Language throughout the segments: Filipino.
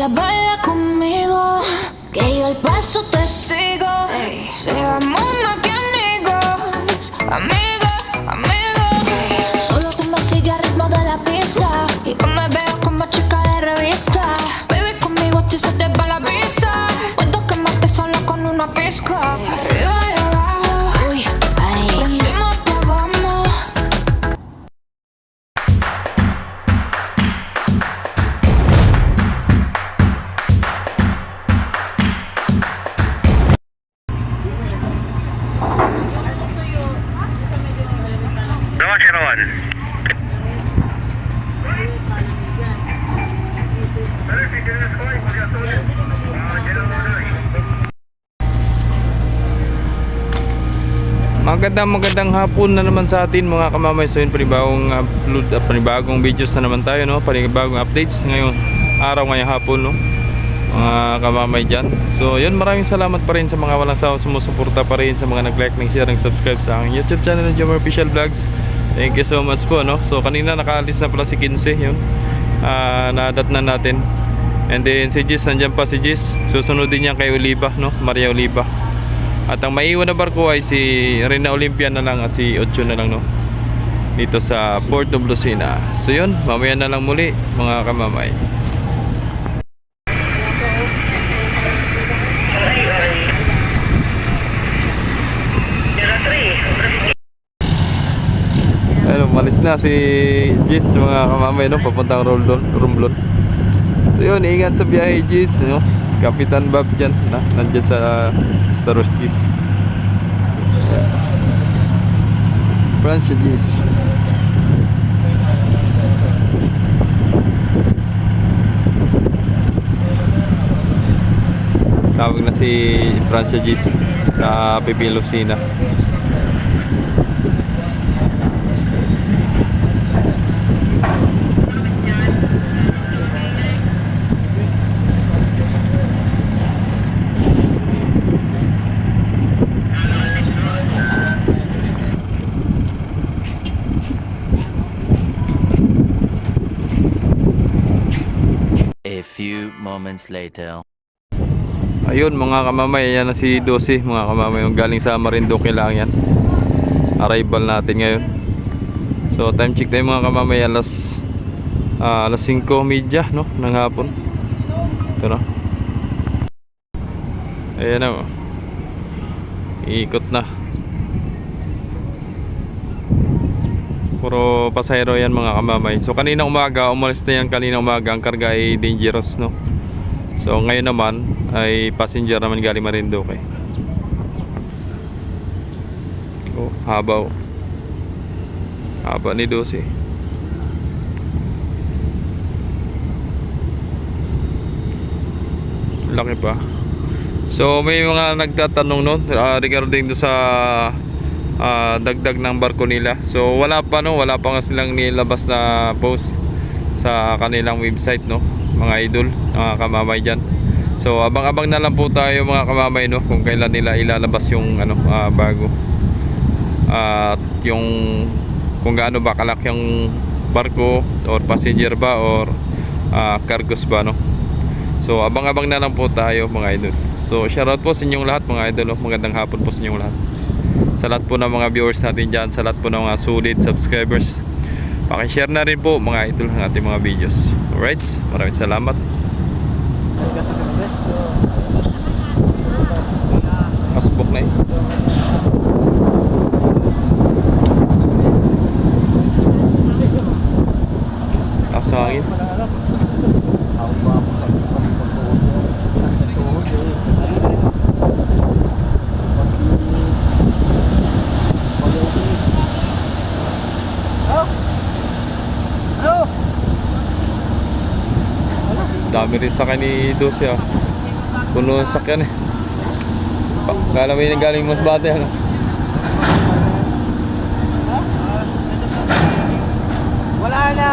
Baila, baila conmigo, que yo el paso te sigo. Seamos más que amigos, amigos, amigos. Magandang magandang hapon na naman sa atin mga kamamay. So yun, panibagong upload, uh, panibagong videos na naman tayo, no? Panibagong updates ngayong araw, ngayong hapon, no? Mga kamamay dyan. So yun, maraming salamat pa rin sa mga walang sawang sumusuporta pa rin sa mga nag-like, nag-share, nag-subscribe sa aking YouTube channel ng Jomar Official Vlogs. Thank you so much po, no? So kanina nakaalis na pala si 15, yun. Ah, nadat na natin. And then si Jis, nandyan pa si Jis. Susunod din niya kay Oliva, no? Maria Oliva. At ang maiwan na barko ay si Rina Olympia na lang at si Ocho na lang no. Dito sa Port of Lucena. So yun, mamaya na lang muli mga kamamay. Ayun, malis na si Jis mga kamamay no, papuntang Romblon. So yun, ingat sa biyahe Jis, no. Kapitan Bob dyan, na, nandyan sa Star Wars Jis. Francia Jis. Tawag na si Francia Jis sa Pipilosina. Moments later. Ayun mga kamamay, yan na si Dosi mga kamamay, galing sa Marinduque lang yan. Arrival natin ngayon. So time check tayo mga kamamay, alas ah, alas 5.30 no, ng hapon. Ito na. Ayan na. oh. Ikot na. Puro pasahero yan mga kamamay. So kanina umaga, umalis na yan kanina umaga. Ang karga ay dangerous no. So ngayon naman ay passenger naman galing Marinduque. Oh, haba oh. Haba ni Dosi. Laki pa. So may mga nagtatanong no ah, regarding do sa ah, dagdag ng barko nila. So wala pa no, wala pa nga silang nilabas na post sa kanilang website no, mga idol, mga kamamay diyan. So abang-abang na lang po tayo mga kamamay no kung kailan nila ilalabas yung ano ah, bago. At yung kung gaano ba kalaki yung barko or passenger ba or ah, cargos ba no. So abang-abang na lang po tayo mga idol. So shoutout po sa inyong lahat mga idol. no? Magandang hapon po sa inyong lahat. Sa lahat po ng mga viewers natin dyan, sa lahat po ng mga solid subscribers. Pakishare na rin po mga idol ang ating mga videos. Alright, maraming salamat. Pasok na eh. Taas ng hangin. Dami rin sa ni Dosi ah. Puno ng sakyan eh. Kala mo yung galing Masbate ano? Wala na!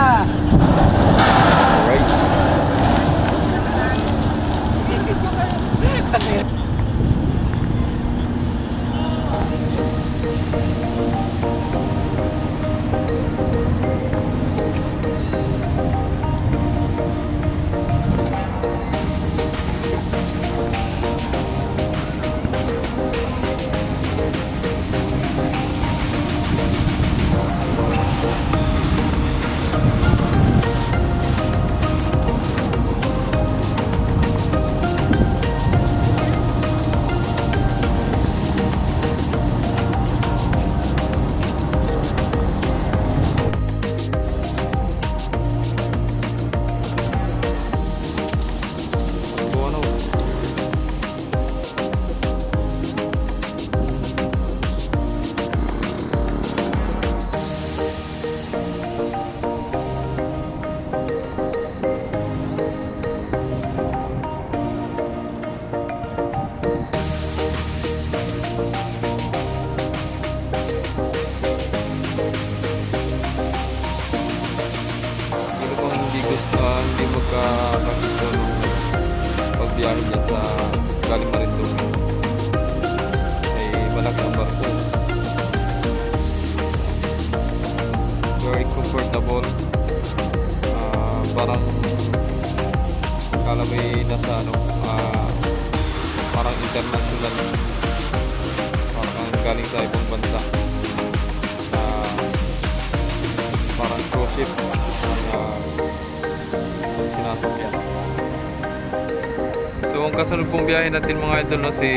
Parang kala may nasa ano ah, parang international parang galing sa ibang bansa Ah, parang cruise ship ang uh, sinasakyan So ang kasunod pong biyahe natin mga idol no, si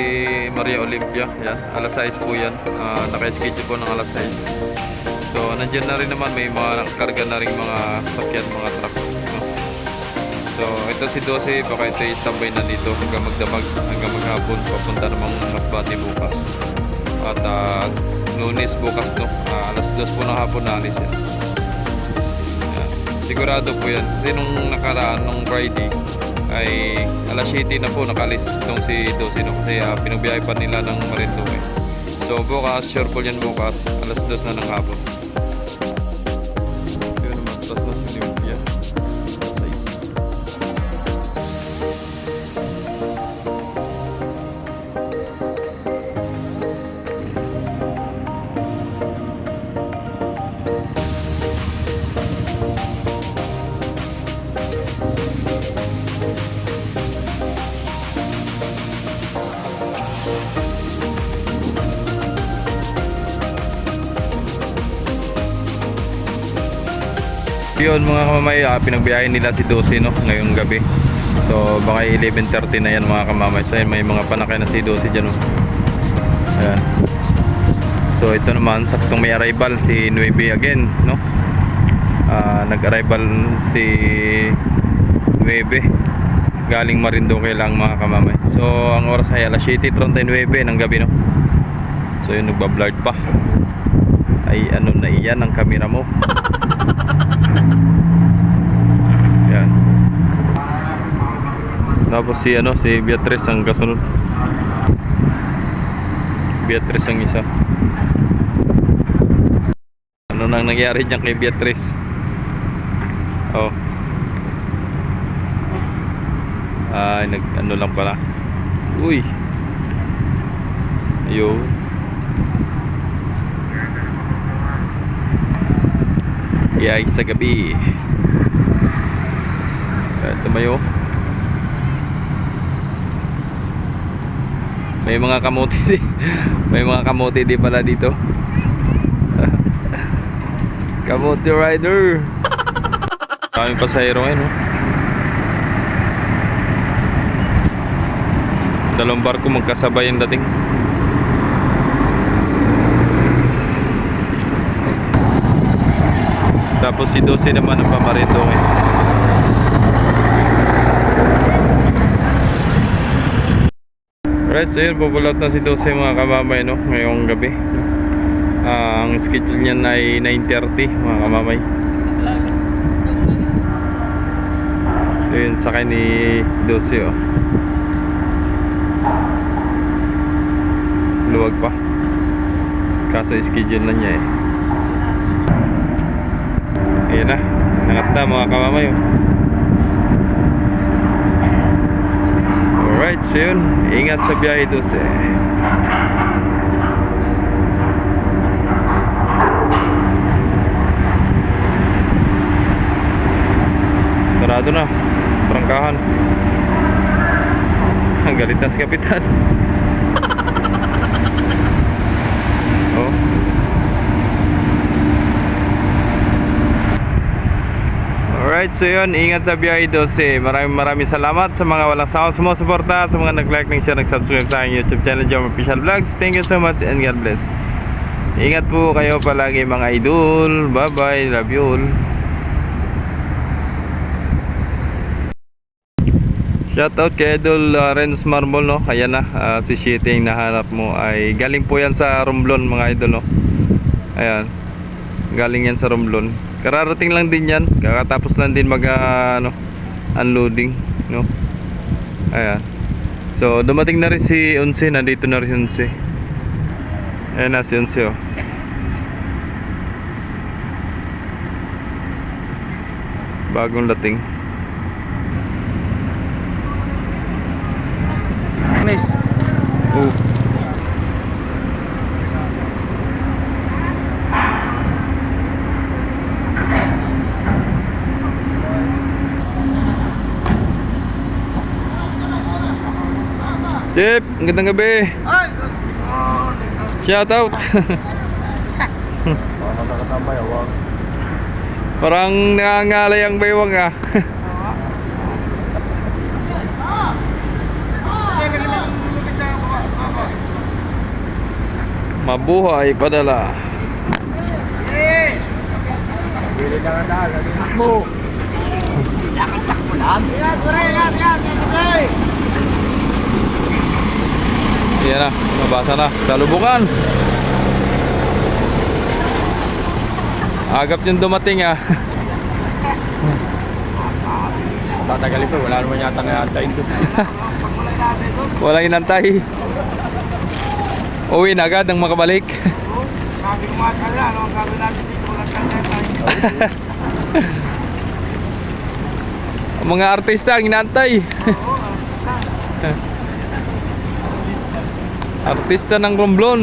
Maria Olympia. Yan, alas 6 po yan. Uh, Naka-schedule po ng alas 6. So nandiyan na rin naman may mga karga na rin mga sakyan, mga truck. Si 12, baka ito i-standby na dito hanggang magdamag, hanggang maghapon. Papunta namang Masbate bukas. At uh, lunes bukas no, Ah, alas 2 po ng hapon na alis yan. Yan. Sigurado po yan. Kasi nung nakaraan, nung Friday, ay alas 7 na po nakalis itong si Dosi no? kasi uh, pinagbiyahe pa nila ng Marinduque. So bukas, sure po yan bukas, alas 2 na ng hapon. Yun mga kamamay, ah, pinagbiyahe nila si Dosi no, ngayong gabi. So baka 11.30 na yan mga kamamay. So yun, may mga panakay na si Dosi dyan no. Ayan. So ito naman, saktong may arrival si Nuebe again no. Ah, nag-arrival si Nuebe galing Marinduque lang mga kamamay. So ang oras ay alas 7.39 ng gabi no. So yun nagbablard pa. Ay ano na iyan ang kamera mo. Yan. Tapos si ano, si Beatrice ang kasunod. Beatrice ang isa. Ano nang nangyari diyan kay Beatrice? Oh. Ay, nag ano lang pala. Uy. Ayun. Yay sa gabi. Kaya tumayo. May mga kamote di. May mga kamote di pala dito. kamote rider. Kaming pasahero ngayon, oh. Dalawang barko magkasabay ang dating. Tapos si 12 naman ang pamarito eh. Alright, so yun, pupulat na si 12 mga kamamay no, ngayong gabi. Ah, ang schedule niyan ay 9.30 mga kamamay. Ito yun, sakay ni 12 oh. Luwag pa. Kaso schedule na niya eh. Ayan na. Nangat na mga kamamay. Alright, so yun. Ingat sa biyahe dos eh. Sarado na. Prangkahan. Ang galit na si Kapitan. Alright, so yun, ingat sa biyahe 12. Maraming maraming salamat sa mga walang sawang sumusuporta, sa mga nag-like, nag-share, nag-subscribe sa aking YouTube channel, Jom Official Vlogs. Thank you so much and God bless. Ingat po kayo palagi mga idol. Bye-bye. Love you all. Shoutout kay Idol uh, Renz Marmol no. Ayan na ah, si Shitting nahanap mo ay galing po yan sa Romblon mga idol no. Ayan. Galing yan sa Romblon. Kararating lang din yan. Kakatapos lang din mag ah, ano, unloading, no. Ayan. So dumating na rin si Unse, nandito na rin si Unse. Ayan na si Unse oh. Bagong dating. Chip, magandang gabi. Ay! Shout out. Parang nangangalay ang baywang ah. Mabuhay padala. Bili na nga dahil. Mo! Lakad-lakad mo lang? Yan, pre! Yan, yan! Yan, Yan na, nabasa na. Salubukan. Agap yung dumating ah. Tatagalin ko, wala naman yata nga antayin doon. Walang inantay. Uwi na agad nang makabalik. Sabi ko nga ano ang gagawin natin dito? Walang kanya Ang mga artista ang inantay. artista ng Romblon.